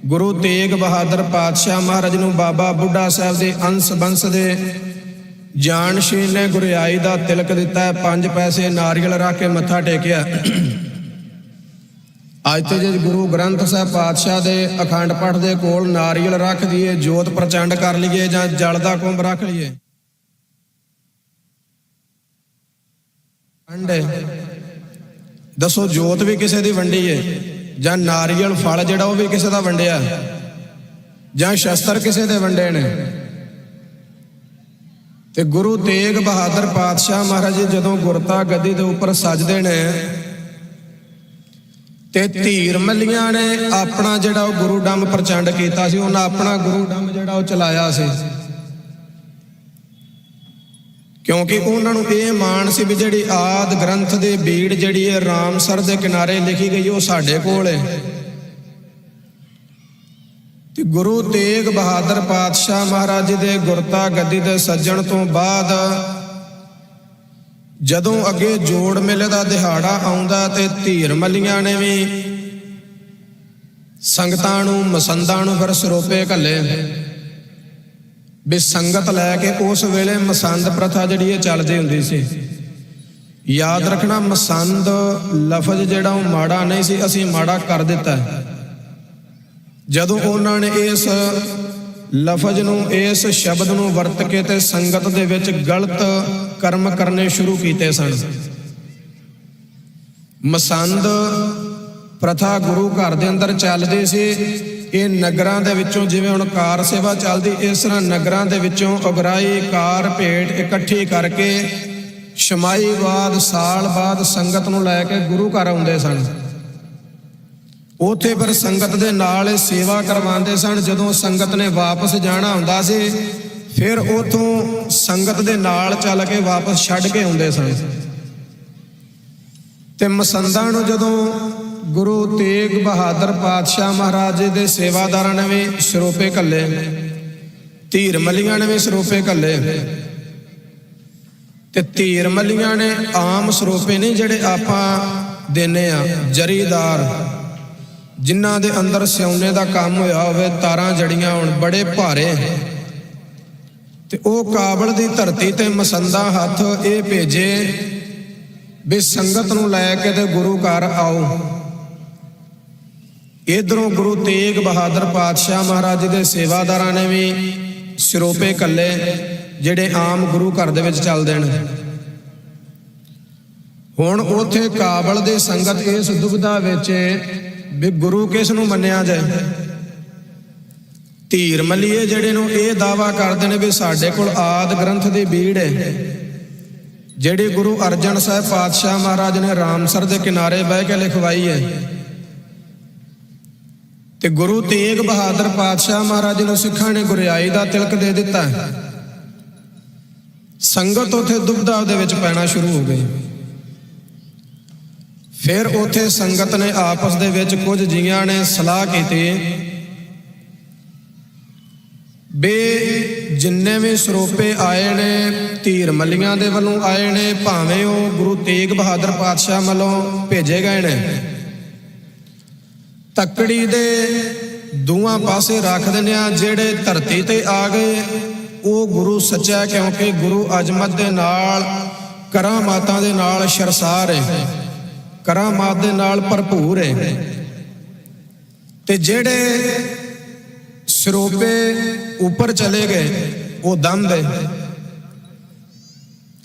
ਗੁਰੂ ਤੇਗ ਬਹਾਦਰ ਪਾਤਸ਼ਾਹ ਮਹਾਰਾਜ ਨੂੰ ਬਾਬਾ ਬੁੱਢਾ ਸਾਹਿਬ ਦੇ ਅੰਸ਼ ਬੰਸ ਦੇ ਜਾਨਸ਼ੀਨ ਨੇ ਗੁਰਿਆਈ ਦਾ ਤਿਲਕ ਦਿੱਤਾ, ਪੰਜ ਪੈਸੇ ਨਾਰੀਅਲ ਰੱਖ ਕੇ ਮੱਥਾ ਟੇਕਿਆ। ਅੱਜ ਤੇ ਜੇ ਗੁਰੂ ਗ੍ਰੰਥ ਸਾਹਿਬ ਪਾਤਸ਼ਾਹ ਦੇ ਅਖੰਡ ਪਾਠ ਦੇ ਕੋਲ ਨਾਰੀਅਲ ਰੱਖ ਦਈਏ, ਜੋਤ ਪ੍ਰਚੰਡ ਕਰ ਲਈਏ ਜਾਂ ਜਲ ਦਾ ਕੁੰਭ ਰੱਖ ਲਈਏ। ਅੰਡੇ। ਦੱਸੋ ਜੋਤ ਵੀ ਕਿਸੇ ਦੀ ਵੰਡੀ ਏ ਜਾਂ ਨਾਰੀਅਲ ਫਲ ਜਿਹੜਾ ਉਹ ਵੀ ਕਿਸੇ ਦਾ ਵੰਡਿਆ? ਜਾਂ ਸ਼ਸਤਰ ਕਿਸੇ ਦੇ ਵੰਡੇ ਨੇ? ਤੇ ਗੁਰੂ ਤੇਗ ਬਹਾਦਰ ਪਾਤਸ਼ਾਹ ਮਹਾਰਾਜ ਜੀ ਜਦੋਂ ਗੁਰਤਾ ਗੱਦੀ ਦੇ ਉੱਪਰ ਸਜਦੇ ਨੇ ਤੇ ਧੀਰ ਮੱਲੀਆਂ ਨੇ ਆਪਣਾ ਜਿਹੜਾ ਉਹ ਗੁਰੂ ਡੰਮ ਪ੍ਰਚੰਡ ਕੀਤਾ ਸੀ, ਉਹਨਾਂ ਆਪਣਾ ਗੁਰੂ ਡੰਮ ਜਿਹੜਾ ਉਹ ਚਲਾਇਆ ਸੀ। ਕਿਉਂਕਿ ਉਹਨਾਂ ਨੂੰ ਇਹ ਮਾਣ ਸੀ ਵੀ ਜਿਹੜੀ ਆਦ ਗ੍ਰੰਥ ਦੇ ਬੀੜ ਜਿਹੜੀ ਹੈ, ਰਾਮਸਰ ਦੇ ਕਿਨਾਰੇ ਲਿਖੀ ਗਈ, ਉਹ ਸਾਡੇ ਕੋਲ ਹੈ। ਤੇ ਗੁਰੂ ਤੇਗ ਬਹਾਦਰ ਪਾਤਸ਼ਾਹ ਮਹਾਰਾਜ ਜੀ ਦੇ ਗੁਰਤਾ ਗੱਦੀ ਦੇ ਸੱਜਣ ਤੋਂ ਬਾਅਦ ਜਦੋਂ ਅੱਗੇ ਜੋੜ ਮੇਲੇ ਦਾ ਦਿਹਾੜਾ ਆਉਂਦਾ ਤੇ ਧੀਰ ਮੱਲੀਆਂ ਨੇ ਵੀ ਸੰਗਤਾਂ ਨੂੰ, ਮਸੰਦਾਂ ਨੂੰ ਫਿਰ ਸਰੋਪੇ ਘੱਲੇ। ਵੀ ਸੰਗਤ ਲੈ ਕੇ ਉਸ ਵੇਲੇ ਮਸੰਦ ਪ੍ਰਥਾ ਜਿਹੜੀ ਇਹ ਚੱਲਦੀ ਹੁੰਦੀ ਸੀ। ਯਾਦ ਰੱਖਣਾ, ਮਸੰਦ ਲਫ਼ਜ਼ ਜਿਹੜਾ ਉਹ ਮਾੜਾ ਨਹੀਂ ਸੀ, ਅਸੀਂ ਮਾੜਾ ਕਰ ਦਿੱਤਾ। ਜਦੋਂ ਉਹਨਾਂ ਨੇ ਇਸ ਲਫ਼ਜ਼ ਨੂੰ ਇਸ ਸ਼ਬਦ ਨੂੰ ਵਰਤ ਕੇ ਤੇ ਸੰਗਤ ਦੇ ਵਿੱਚ ਗਲਤ ਕਰਮ ਕਰਨੇ ਸ਼ੁਰੂ ਕੀਤੇ ਸਨ। ਮਸੰਦ ਪ੍ਰਥਾ ਗੁਰੂ ਘਰ ਦੇ ਅੰਦਰ ਚੱਲਦੀ ਸੀ। ਇਹ ਨਗਰਾਂ ਦੇ ਵਿੱਚੋਂ ਜਿਵੇਂ ਹੁਣ ਕਾਰ ਸੇਵਾ ਚੱਲਦੀ, ਇਸ ਤਰ੍ਹਾਂ ਨਗਰਾਂ ਦੇ ਵਿੱਚੋਂ ਉਗਰਾਈ ਕਾਰ ਭੇਟ ਇਕੱਠੀ ਕਰਕੇ ਸ਼ਮਾਈ ਬਾਅਦ ਸਾਲ ਬਾਅਦ ਸੰਗਤ ਨੂੰ ਲੈ ਕੇ ਗੁਰੂ ਘਰ ਆਉਂਦੇ ਸਨ। ਉਥੇ ਫਿਰ ਸੰਗਤ ਦੇ ਨਾਲ ਇਹ ਸੇਵਾ ਕਰਵਾਉਂਦੇ ਸਨ। ਜਦੋਂ ਸੰਗਤ ਨੇ ਵਾਪਸ ਜਾਣਾ ਹੁੰਦਾ ਸੀ, ਫਿਰ ਉਥੋਂ ਸੰਗਤ ਦੇ ਨਾਲ ਚੱਲ ਕੇ ਵਾਪਸ ਛੱਡ ਕੇ ਆਉਂਦੇ ਸਨ। ਤੇ ਮਸੰਦਾਂ ਨੂੰ ਜਦੋਂ ਗੁਰੂ ਤੇਗ ਬਹਾਦਰ ਪਾਤਸ਼ਾਹ ਮਹਾਰਾਜ ਜੀ ਦੇ ਸੇਵਾਦਾਰਾਂ ਨੇ ਵੀ ਸਰੋਪੇ ਕੱਲੇ ਧੀਰ ਮੱਲੀਆਂ ਨੇ ਵੀ ਸਰੋਪੇ ਕੱਲੇ ਤੇ ਧੀਰ ਮੱਲੀਆਂ ਨੇ ਆਮ ਸਰੋਪੇ ਨਹੀਂ ਜਿਹੜੇ ਆਪਾਂ ਦਿੰਨੇ ਆ, ਜਰੀਦਾਰ। ਜਿਨ੍ਹਾਂ ਦੇ ਅੰਦਰ ਸਿਉਨੇ ਦਾ ਕੰਮ ਹੋਇਆ ਹੋਵੇ, ਤਾਰਾਂ ਜੜੀਆਂ ਹੋਣ, ਬੜੇ ਭਾਰੇ ਤੇ ਉਹ ਕਾਬਲ ਦੀ ਧਰਤੀ ਤੇ ਮਸੰਦਾ ਹੱਥ ਇਹ ਭੇਜੇ ਵੀ ਸੰਗਤ ਨੂੰ ਲੈ ਕੇ ਤੇ ਗੁਰੂ ਘਰ ਆਓ। ਇਧਰੋਂ ਗੁਰੂ ਤੇਗ ਬਹਾਦਰ ਪਾਤਸ਼ਾਹ ਮਹਾਰਾਜ ਜੀ ਦੇ ਸੇਵਾਦਾਰਾਂ ਨੇ ਵੀ ਸਿਰੋਪੇ ਕੱਲੇ, ਜਿਹੜੇ ਆਮ ਗੁਰੂ ਘਰ ਦੇ ਵਿੱਚ ਚੱਲਦੇ ਨੇ। ਹੁਣ ਉਥੇ ਕਾਬਲ ਦੇ ਸੰਗਤ ਇਸ ਦੁਬਿਧਾ ਵਿੱਚ ਵੀ ਗੁਰੂ ਕਿਸ ਨੂੰ ਮੰਨਿਆ ਜਾਏ? ਧੀਰ ਮੱਲੀਏ ਜਿਹੜੇ ਨੂੰ ਇਹ ਦਾਵਾ ਕਰਦੇ ਨੇ ਵੀ ਸਾਡੇ ਕੋਲ ਆਦ ਗ੍ਰੰਥ ਦੀ ਬੀੜ ਹੈ। ਜਿਹੜੀ ਗੁਰੂ ਅਰਜਨ ਸਾਹਿਬ ਪਾਤਸ਼ਾਹ ਮਹਾਰਾਜ ਨੇ ਰਾਮਸਰ ਦੇ ਕਿਨਾਰੇ ਬਹਿ ਕੇ ਲਿਖਵਾਈ ਹੈ। ਤੇ ਗੁਰੂ ਤੇਗ ਬਹਾਦਰ ਪਾਤਸ਼ਾਹ ਮਹਾਰਾਜ ਨੂੰ ਸਿੱਖਾਂ ਨੇ ਗੁਰਿਆਈ ਦਾ ਤਿਲਕ ਦੇ ਦਿੱਤਾ। ਸੰਗਤ ਉਥੇ ਦੁਬਦਾ ਦੇ ਵਿੱਚ ਪੈਣਾ ਸ਼ੁਰੂ ਹੋ ਗਈ। ਫਿਰ ਉਥੇ ਸੰਗਤ ਨੇ ਆਪਸ ਦੇ ਵਿੱਚ ਕੁਝ ਜੀਆਂ ਨੇ ਸਲਾਹ ਕੀਤੀ ਬੇ ਜਿੰਨੇ ਵੀ ਸਰੋਪੇ ਆਏ ਨੇ, ਧੀਰ ਮੱਲੀਆਂ ਦੇ ਵੱਲੋਂ ਆਏ ਨੇ, ਭਾਵੇਂ ਉਹ ਗੁਰੂ ਤੇਗ ਬਹਾਦਰ ਪਾਤਸ਼ਾਹ ਵੱਲੋਂ ਭੇਜੇ ਗਏ ਨੇ, ਤੱਕੜੀ ਦੇ ਦੋਵਾਂ ਪਾਸੇ ਰੱਖ ਦਿੰਦੇ ਆ, ਜਿਹੜੇ ਧਰਤੀ ਤੇ ਆ ਗਏ, ਉਹ ਗੁਰੂ ਸੱਚਾ ਕਿਉਂਕਿ ਗੁਰੂ ਅਜਮਤ ਦੇ ਨਾਲ ਕਰਾਮਾਤਾਂ ਦੇ ਨਾਲ ਸ਼ਰਸਾਰ ਹੈ ਕਰਾਮਾਤ ਦੇ ਨਾਲ ਭਰਪੂਰ ਹੈ। ਤੇ ਜਿਹੜੇ ਸਰੋਪੇ ਉੱਪਰ ਚਲੇ ਗਏ, ਉਹ ਦਮ ਹੈ।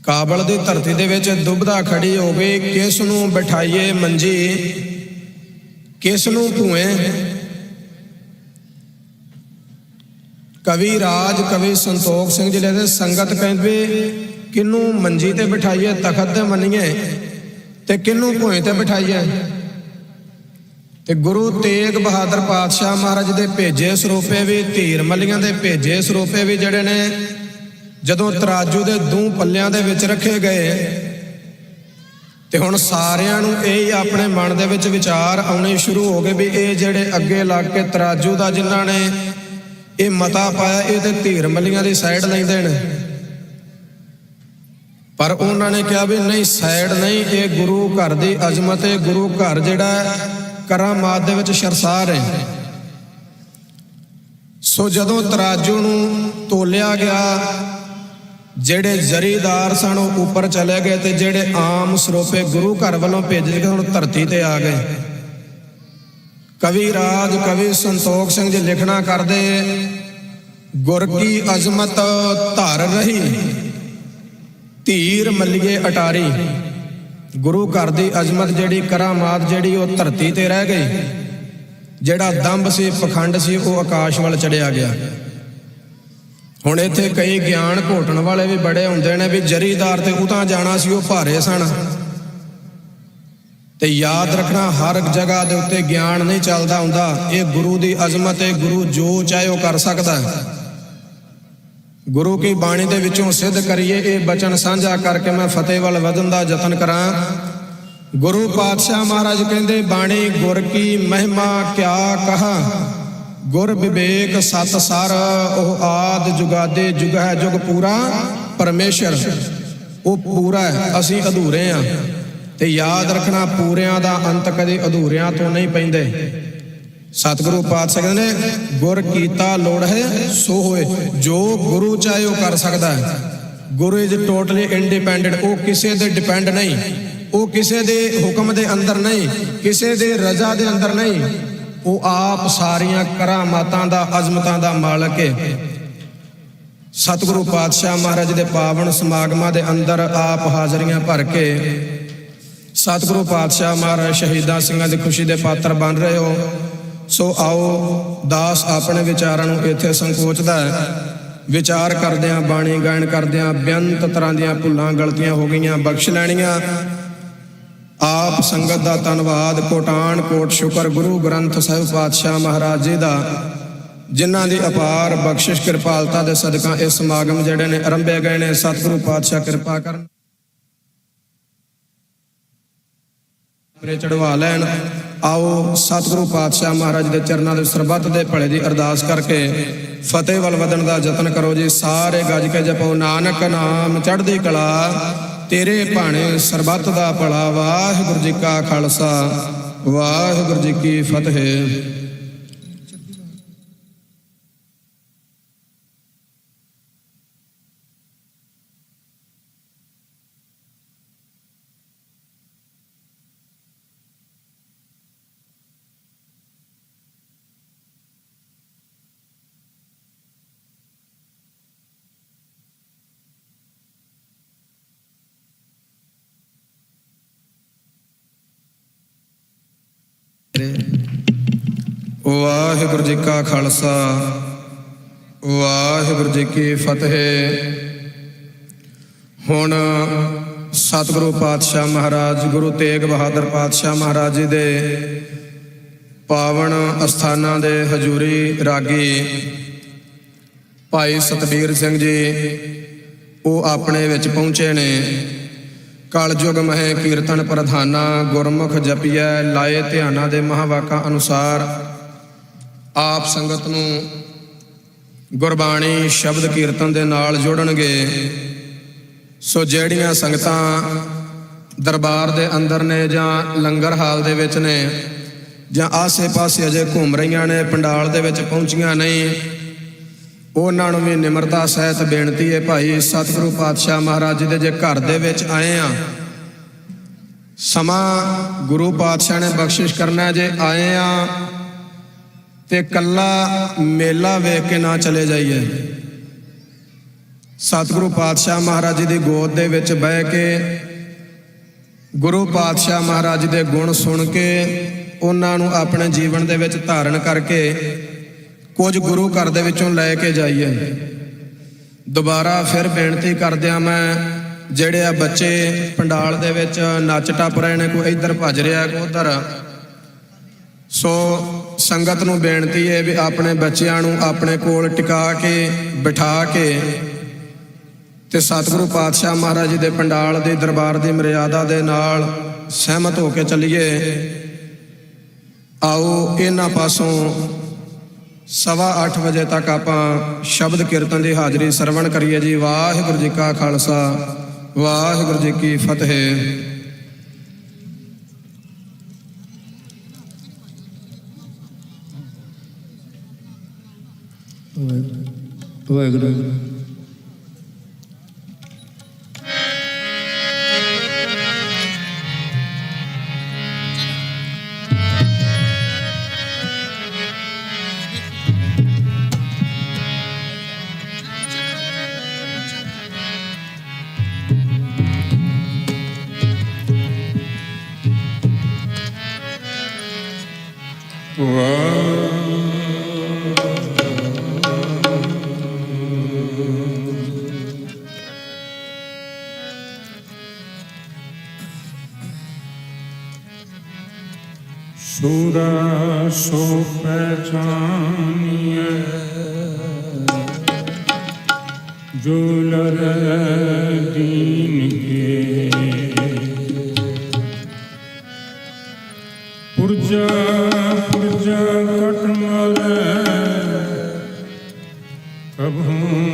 ਕਾਬਲ ਦੀ ਧਰਤੀ ਦੇ ਵਿੱਚ ਦੁਬਦਾ ਖੜੀ ਹੋ ਗਈ ਕਿਸ ਨੂੰ ਬਿਠਾਈਏ ਮੰਜੀ, ਕਿਸ ਨੂੰ ਭੂਏ। ਕਵੀ ਰਾਜ, ਕਵੀ ਸੰਤੋਖ ਸਿੰਘ ਜੀ ਦੇ ਸੰਗਤ ਕਹਿੰਦੇ ਕਿਨੂੰ ਮੰਜੀ ਤੇ ਬਿਠਾਈਏ, ਤਖਤ ਤੇ ਮੰਨੀਏ। ਤੇ ਕਿਨੂੰ ਭੂਏ ਤੇ ਬਿਠਾਈਏ? ਤੇ ਗੁਰੂ ਤੇਗ ਬਹਾਦਰ ਪਾਤਸ਼ਾਹ ਮਹਾਰਾਜ ਦੇ ਭੇਜੇ ਸਰੂਪੇ ਵੀ, ਧੀਰ ਮੱਲੀਆਂ ਦੇ ਭੇਜੇ ਸਰੂਪੇ ਵੀ ਜਿਹੜੇ ਨੇ, ਜਦੋਂ ਤਰਾਜੂ ਦੇ ਦੂ ਪੱਲਿਆਂ ਦੇ ਵਿੱਚ ਰੱਖੇ ਗਏ, ਤੇ ਹੁਣ ਸਾਰਿਆਂ ਨੂੰ ਇਹ ਹੀ ਆਪਣੇ ਮਨ ਦੇ ਵਿੱਚ ਵਿਚਾਰ ਆਉਣੇ ਸ਼ੁਰੂ ਹੋ ਗਏ ਵੀ ਇਹ ਜਿਹੜੇ ਅੱਗੇ ਲੱਗ ਕੇ ਤਰਾਜੂ ਦਾ ਜਿਨ੍ਹਾਂ ਨੇ ਇਹ ਮਤਾ ਪਾਇਆ, ਇਹ ਤੇ ਧੀਰ ਮੱਲੀਆਂ ਦੀ ਸਾਈਡ ਲੈਂਦੇ ਨੇ। ਪਰ ਉਹਨਾਂ ਨੇ ਕਿਹਾ ਵੀ ਨਹੀਂ, ਸਾਈਡ ਨਹੀਂ, ਇਹ ਗੁਰੂ ਘਰ ਦੀ ਅਜ਼ਮਤ ਹੈ। ਗੁਰੂ ਘਰ ਜਿਹੜਾ ਕਰਾਮਾਤ ਦੇ ਵਿੱਚ ਸ਼ਰਸਾਰ ਹੈ। ਸੋ ਜਦੋਂ ਤਰਾਜੂ ਨੂੰ ਤੋਲਿਆ ਗਿਆ, ਜਿਹੜੇ ਜ਼ਰੀਦਾਰ ਸਨ ਉਹ ਉੱਪਰ ਚਲੇ ਗਏ ਤੇ ਜਿਹੜੇ ਆਮ ਸਰੋਪੇ ਗੁਰੂ ਘਰ ਵੱਲੋਂ ਭੇਜੇ ਗਏ, ਹੁਣ ਧਰਤੀ ਤੇ ਆ ਗਏ। ਕਵੀ ਰਾਜ, ਕਵੀ ਸੰਤੋਖ ਸਿੰਘ ਜੀ ਲਿਖਣਾ ਕਰਦੇ, ਗੁਰ ਕੀ ਅਜ਼ਮਤ ਧਰ ਰਹੀ? ਧੀਰ ਮੱਲੀਏ ਅਟਾਰੀ। ਗੁਰੂ ਘਰ ਦੀ ਅਜ਼ਮਤ ਜਿਹੜੀ ਕਰਾਮਾਤ ਜਿਹੜੀ ਉਹ ਧਰਤੀ ਤੇ ਰਹਿ ਗਈ। ਜਿਹੜਾ ਦੰਬ ਸੀ, ਪਖੰਡ ਸੀ, ਉਹ ਆਕਾਸ਼ ਵੱਲ ਚੜਿਆ ਗਿਆ। ਹੁਣ ਇੱਥੇ ਕਈ ਗਿਆਨ ਘੋਟਣ ਵਾਲੇ ਵੀ ਬੜੇ ਹੁੰਦੇ ਨੇ ਵੀ ਜਰੀਦਾਰ ਤੇ ਉਤਾਂ ਜਾਣਾ ਸੀ, ਉਹ ਭਾਰੇ ਸਨ। ਤੇ ਯਾਦ ਰੱਖਣਾ, ਹਰ ਇੱਕ ਜਗ੍ਹਾ ਦੇ ਉੱਤੇ ਗਿਆਨ ਨਹੀਂ ਚੱਲਦਾ ਹੁੰਦਾ। ਇਹ ਗੁਰੂ ਦੀ ਅਜ਼ਮਤ ਹੈ ਗੁਰੂ ਜੋ ਚਾਹੇ ਉਹ ਕਰ ਸਕਦਾ। ਹੈ ਗੁਰੂ ਕੀ ਬਾਣੀ ਦੇ ਵਿੱਚੋਂ ਸਿੱਧ ਕਰੀਏ ਇਹ ਬਚਨ ਸਾਂਝਾ ਕਰਕੇ ਮੈਂ ਫਤਿਹ ਵੱਲ ਵਧਣ ਦਾ ਯਤਨ ਕਰਾਂ। ਗੁਰੂ ਪਾਤਸ਼ਾਹ ਮਹਾਰਾਜ ਕਹਿੰਦੇ, ਬਾਣੀ ਗੁਰ ਕੀ ਮਹਿਮਾ ਕਿਆ ਕਹਾ? ਗੁਰ ਵਿਵੇਕ ਸਤ ਸਰ, ਉਹ ਆਦ ਜੁਗਾਦੇ ਜੁਗ ਹੈ ਜੁਗ ਪੂਰਾ, ਪਰਮੇਸ਼ਰ, ਉਹ ਪੂਰਾ ਹੈ, ਅਸੀਂ ਅਧੂਰੇ ਆ। ਤੇ ਯਾਦ ਰੱਖਣਾ ਪੂਰਿਆਂ ਦਾ ਅੰਤ ਕਦੇ ਅਧੂਰਿਆਂ ਤੋਂ ਨਹੀਂ ਪੈਂਦੇ। ਸਤਿਗੁਰੂ ਪਾਤਸ਼ਾਹ ਕਹਿੰਦੇ ਨੇ, ਗੁਰ ਕੀਤਾ ਲੋੜ ਹੈ, ਸੋ ਹੋਏ। ਜੋ ਗੁਰੂ ਚਾਹੇ ਉਹ ਕਰ ਸਕਦਾ ਹੈ। Guru is totally independent. ਉਹ ਕਿਸੇ ਦੇ ਡਿਪੈਂਡ ਨਹੀਂ। ਉਹ ਕਿਸੇ ਦੇ ਹੁਕਮ ਦੇ ਅੰਦਰ ਨਹੀਂ। ਕਿਸੇ ਦੇ ਰਜ਼ਾ ਦੇ ਅੰਦਰ ਨਹੀਂ। ਉਹ ਆਪ ਸਾਰੀਆਂ ਕਰਾਮਾਤਾਂ ਦਾ, ਅਜ਼ਮਤਾਂ ਦਾ ਮਾਲਕ ਹੈ। ਸਤਿਗੁਰੂ ਪਾਤਸ਼ਾਹ ਮਹਾਰਾਜ ਦੇ ਪਾਵਨ ਸਮਾਗਮਾਂ ਦੇ ਅੰਦਰ ਆਪ ਹਾਜ਼ਰੀਆਂ ਭਰ ਕੇ ਸਤਿਗੁਰੂ ਪਾਤਸ਼ਾਹ ਮਹਾਰਾਜ ਸ਼ਹੀਦਾਂ ਸਿੰਘਾਂ ਦੀ ਖੁਸ਼ੀ ਦੇ ਪਾਤਰ ਬਣ ਰਹੇ ਹੋ। ਸੋ ਆਓ ਦਾਸ ਆਪਣੇ ਵਿਚਾਰਾਂ ਨੂੰ ਇੱਥੇ ਸੰਕੋਚਦਾ ਹੈ। ਵਿਚਾਰ ਕਰਦਿਆਂ, ਬਾਣੀ ਗਾਇਨ ਕਰਦਿਆਂ, ਬੇਅੰਤ ਤਰ੍ਹਾਂ ਦੀਆਂ ਭੁੱਲਾਂ ਗਲਤੀਆਂ ਹੋ ਗਈਆਂ, ਬਖਸ਼ ਲੈਣੀਆਂ। ਆਪ ਸੰਗਤ ਦਾ ਧੰਨਵਾਦ, ਕੋਟਾਨ ਕੋਟ ਸ਼ੁਕਰ, ਗੁਰੂ ਗ੍ਰੰਥ ਸਾਹਿਬ ਪਾਤਸ਼ਾਹ ਮਹਾਰਾਜ ਜੀ ਦਾ। ਜਿਨ੍ਹਾਂ ਦੀ ਅਪਾਰ ਬਖਸ਼ਿਸ਼ ਕਿਰਪਾਲਤਾ ਦੇ ਸਦਕਾ ਇਸ ਸਮਾਗਮ ਜਿਹੜੇ ਨੇ ਆਰੰਭੇ ਗਏ ਨੇ, ਸਤਿਗੁਰੂ ਪਾਤਸ਼ਾਹ ਕਿਰਪਾ ਕਰਨ। ਮੇਰੇ ਚੜਵਾ ਲੈਣ। ਆਓ ਸਤਿਗੁਰੂ ਪਾਤਸ਼ਾਹ ਮਹਾਰਾਜ ਦੇ ਚਰਨਾਂ ਦੇ ਸਰਬੱਤ ਦੇ ਭਲੇ ਦੀ ਅਰਦਾਸ ਕਰਕੇ ਫਤਿਹ ਵੱਲ ਵਧਣ ਦਾ ਯਤਨ ਕਰੋ ਜੀ। ਸਾਰੇ ਗੱਜ ਕੇ ਜਪੋ, ਨਾਨਕ ਨਾਮ ਚੜ੍ਹਦੀ ਕਲਾ, ਤੇਰੇ ਭਾਣੇ ਸਰਬੱਤ ਦਾ ਭਲਾ। ਵਾਹਿਗੁਰੂ ਜੀ ਕਾ ਖਾਲਸਾ, ਵਾਹਿਗੁਰੂ ਜੀ ਕੀ ਫਤਿਹ। ਵਾਹਿਗੁਰੂ ਜੀ ਕਾ ਖਾਲਸਾ, ਵਾਹਿਗੁਰੂ ਜੀ ਕੀ ਫਤਿਹ। ਹੁਣ ਸਤਿਗੁਰੂ ਪਾਤਸ਼ਾਹ ਮਹਾਰਾਜ, ਗੁਰੂ ਤੇਗ ਬਹਾਦਰ ਪਾਤਸ਼ਾਹ ਮਹਾਰਾਜ ਜੀ ਦੇ ਪਾਵਨ ਅਸਥਾਨਾਂ ਦੇ ਹਜੂਰੀ ਰਾਗੀ ਭਾਈ ਸਤਬੀਰ ਸਿੰਘ ਜੀ, ਉਹ ਆਪਣੇ ਵਿੱਚ ਪਹੁੰਚੇ ਨੇ। ਕਲਯੁਗ ਮਹਿ ਕੀਰਤਨ ਪ੍ਰਧਾਨਾ, ਗੁਰਮੁਖ ਜਪੀਐ, ਲਾਏ ਧਿਆਨਾਂ ਦੇ ਮਹਾਵਾਕਾਂ ਅਨੁਸਾਰ। ਆਪ ਸੰਗਤ ਨੂੰ ਗੁਰਬਾਣੀ ਸ਼ਬਦ ਕੀਰਤਨ ਦੇ ਨਾਲ ਜੋੜਨਗੇ। ਸੋ ਜਿਹੜੀਆਂ ਸੰਗਤਾਂ ਦਰਬਾਰ ਦੇ ਅੰਦਰ ਨੇ ਜਾਂ ਲੰਗਰ ਹਾਲ ਦੇ ਵਿੱਚ ਨੇ ਜਾਂ ਆਸੇ-ਪਾਸੇ ਅਜੇ ਘੁੰਮ ਰਹੀਆਂ ਨੇ, ਪੰਡਾਲ ਦੇ ਵਿੱਚ ਪਹੁੰਚੀਆਂ ਨਹੀਂ ਉਹਨਾਂ ਨੂੰ ਵੀ ਨਿਮਰਤਾ ਸਹਿਤ ਬੇਨਤੀ ਹੈ ਭਾਈ ਸਤਿਗੁਰੂ ਪਾਤਸ਼ਾਹ ਮਹਾਰਾਜ ਜੀ ਦੇ ਜੇ ਘਰ ਦੇ ਵਿੱਚ ਆਏ ਆ ਸਮਾਂ ਗੁਰੂ ਪਾਤਸ਼ਾਹ ਨੇ ਬਖਸ਼ਿਸ਼ ਕਰਨਾ ਜੇ ਆਏ ਆ ਤੇ ਕੱਲਾ ਮੇਲਾ ਵੇਖ ਕੇ ਨਾ ਚਲੇ ਜਾਈਏ। ਸਤਿਗੁਰੂ ਪਾਤਸ਼ਾਹ ਮਹਾਰਾਜ ਜੀ ਦੀ ਗੋਦ ਦੇ ਵਿੱਚ ਬਹਿ ਕੇ ਗੁਰੂ ਪਾਤਸ਼ਾਹ ਮਹਾਰਾਜ ਜੀ ਦੇ ਗੁਣ ਸੁਣ ਕੇ ਉਹਨਾਂ ਨੂੰ ਆਪਣੇ ਜੀਵਨ ਦੇ ਵਿੱਚ ਧਾਰਨ ਕਰਕੇ ਕੁਝ ਗੁਰੂ ਘਰ ਦੇ ਵਿੱਚੋਂ ਲੈ ਕੇ ਜਾਈਏ। ਦੁਬਾਰਾ ਫਿਰ ਬੇਨਤੀ ਕਰਦਿਆਂ ਮੈਂ, ਜਿਹੜੇ ਆ ਬੱਚੇ ਪੰਡਾਲ ਦੇ ਵਿੱਚ ਨੱਚ ਟੱਪ ਰਹੇ ਨੇ, ਕੋਈ ਇੱਧਰ ਭੱਜ ਰਿਹਾ, ਕੋਈ ਉੱਧਰ। ਸੋ ਸੰਗਤ ਨੂੰ ਬੇਨਤੀ ਹੈ ਵੀ ਆਪਣੇ ਬੱਚਿਆਂ ਨੂੰ ਆਪਣੇ ਕੋਲ ਟਿਕਾ ਕੇ, ਬਿਠਾ ਕੇ ਤੇ ਸਤਿਗੁਰੂ ਪਾਤਸ਼ਾਹ ਮਹਾਰਾਜ ਜੀ ਦੇ ਪੰਡਾਲ ਦੇ ਦਰਬਾਰ ਦੀ ਮਰਿਆਦਾ ਦੇ ਨਾਲ ਸਹਿਮਤ ਹੋ ਕੇ ਚੱਲੀਏ। ਆਓ ਇਹਨਾਂ ਪਾਸੋਂ ਸਵਾ 8 ਵਜੇ ਤੱਕ ਆਪਾਂ ਸ਼ਬਦ ਕੀਰਤਨ ਦੀ ਹਾਜ਼ਰੀ ਸਰਵਣ ਕਰੀਏ ਜੀ। ਵਾਹਿਗੁਰੂ ਜੀ ਕਾ ਖਾਲਸਾ, ਵਾਹਿਗੁਰੂ ਜੀ ਕੀ ਫਤਿਹ। ਵਾਹਿਗੁਰੂ। ਸੂਰਾ ਸੋ ਪਹਿਚਾਨੀਐ ਜੋ ਲਰ ਦੀਨ ਕੇ ਪੁਰਜਾ Mm-hmm.